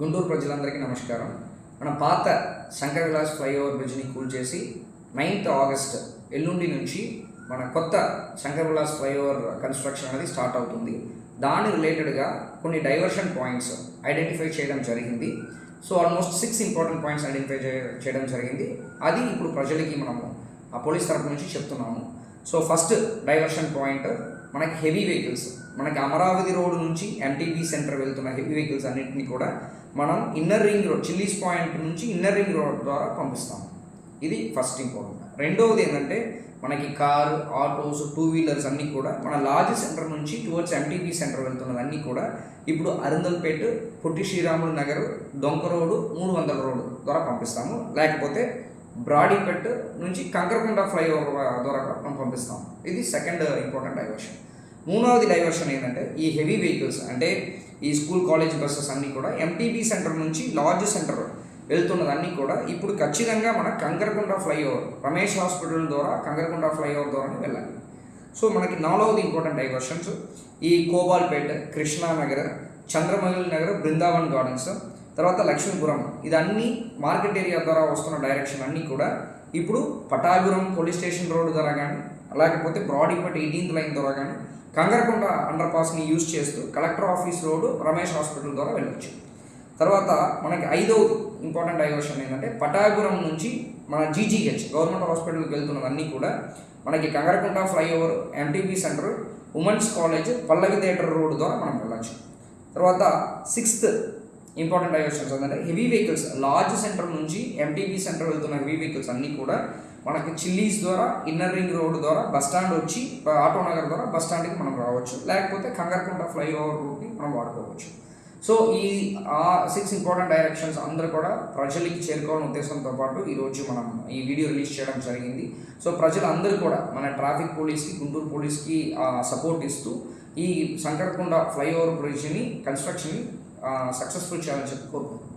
గుంటూరు ప్రజలందరికీ నమస్కారం. మన పాత శంకర్ విలాస్ ఫ్లైఓవర్ బ్రిడ్జ్ని కూల్చేసి నైన్త్ ఆగస్ట్ ఎల్లుండి నుంచి మన కొత్త శంకర్ విలాస్ ఫ్లైఓవర్ కన్స్ట్రక్షన్ అనేది స్టార్ట్ అవుతుంది. దాని రిలేటెడ్గా కొన్ని డైవర్షన్ పాయింట్స్ ఐడెంటిఫై చేయడం జరిగింది. So almost six important points identify చేయడం జరిగింది. అది ఇప్పుడు ప్రజలకి మనము ఆ పోలీస్ తరపు నుంచి చెప్తున్నాము. సో ఫస్ట్ డైవర్షన్ పాయింట్ మనకి హెవీ వెహికల్స్ మనకి అమరావతి రోడ్ నుంచి ఎంటీబీ సెంటర్ వెళ్తున్న హెవీ వెహికల్స్ అన్నింటినీ కూడా మనం inner ring road chillies point నుంచి ఇన్నర్ రింగ్ రోడ్ ద్వారా పంపిస్తాం. ఇది ఫస్ట్ ఇంపార్టెంట్. రెండవది ఏంటంటే మనకి కారు ఆటోస్ టూ వీలర్స్ అన్నీ కూడా మన లార్జ్ సెంటర్ నుంచి టువర్డ్స్ ఎంటీబీ సెంటర్ వెళ్తున్నదన్నీ కూడా ఇప్పుడు అరిందల్పేట్ పొట్టి శ్రీరాములు నగర్ డొంక రోడ్డు మూడు వందల రోడ్డు ద్వారా పంపిస్తాము. లేకపోతే బ్రాడీపేట్ నుంచి కంకరకొండ ఫ్లైఓవర్ ద్వారా మనం పంపిస్తాం. ఇది సెకండ్ ఇంపార్టెంట్ డైవర్షన్. మూడవది డైవర్షన్ ఏంటంటే ఈ హెవీ వెహికల్స్ అంటే ఈ స్కూల్ కాలేజ్ బస్సెస్ అన్నీ కూడా ఎంటీబీ సెంటర్ నుంచి లార్జ్ సెంటర్ వెళ్తున్నదన్నీ కూడా ఇప్పుడు ఖచ్చితంగా మన కంకరకొండ ఫ్లైఓవర్ రమేష్ హాస్పిటల్ ద్వారా కంకరకొండ ఫ్లైఓవర్ ద్వారానే వెళ్ళాలి. సో మనకి నాలుగవది ఇంపార్టెంట్ డైవర్షన్స్ ఈ కోబాల్పేట్ కృష్ణానగర్ చంద్రమౌళి నగర్ బృందావన్ గార్డెన్స్ తర్వాత లక్ష్మీపురం. ఇదన్నీ మార్కెట్ ఏరియా ద్వారా వస్తున్న డైరెక్షన్ అన్నీ కూడా ఇప్పుడు పటాగురం పోలీస్ స్టేషన్ రోడ్డు ద్వారా కానీ లేకపోతే బ్రాడీపట్ ఎయిటీన్త్ లైన్ ద్వారా కానీ కంగరకొండ అండర్ పాస్ని యూజ్ చేస్తూ collector office road Ramesh hospital ద్వారా వెళ్ళొచ్చు. తర్వాత మనకి ఐదవది ఇంపార్టెంట్ డైవర్షన్ ఏంటంటే పటాపురం నుంచి మన జీజీహెచ్ గవర్నమెంట్ హాస్పిటల్కి వెళ్తున్నవన్నీ కూడా మనకి Kangarakunta flyover MTB centre women's college Pallavi theatre road ద్వారా మనం వెళ్ళచ్చు. తర్వాత సిక్స్త్ ఇంపార్టెంట్ డైవర్షన్స్ ఏంటంటే హెవీ వెహికల్స్ లార్జ్ సెంటర్ నుంచి ఎంటీబీ సెంటర్ వెళ్తున్న హెవీ వెహికల్స్ అన్నీ కూడా మనకి చిల్లీస్ ద్వారా ఇన్నర్ రింగ్ రోడ్ ద్వారా బస్ స్టాండ్ వచ్చి ఆటో నగర్ ద్వారా బస్ స్టాండ్కి మనం రావచ్చు. లేకపోతే కంగర్కుంట ఫ్లైఓవర్ రూట్ని మనం వాడుకోవచ్చు. సో ఈ ఆ సిక్స్ ఇంపార్టెంట్ డైరెక్షన్స్ అందరూ కూడా ప్రజలకి చేరుకోవాలని ఉద్దేశంతో పాటు ఈరోజు మనం ఈ వీడియో రిలీజ్ చేయడం జరిగింది. సో ప్రజలందరూ కూడా మన ట్రాఫిక్ పోలీస్కి గుంటూరు పోలీస్కి సపోర్ట్ ఇస్తూ ఈ సంకరకొండ ఫ్లైఓవర్ బ్రిడ్జ్ని కన్స్ట్రక్షన్ని సక్సెస్ఫుల్ చేయాలని చెప్పి కోరుకుంటున్నాను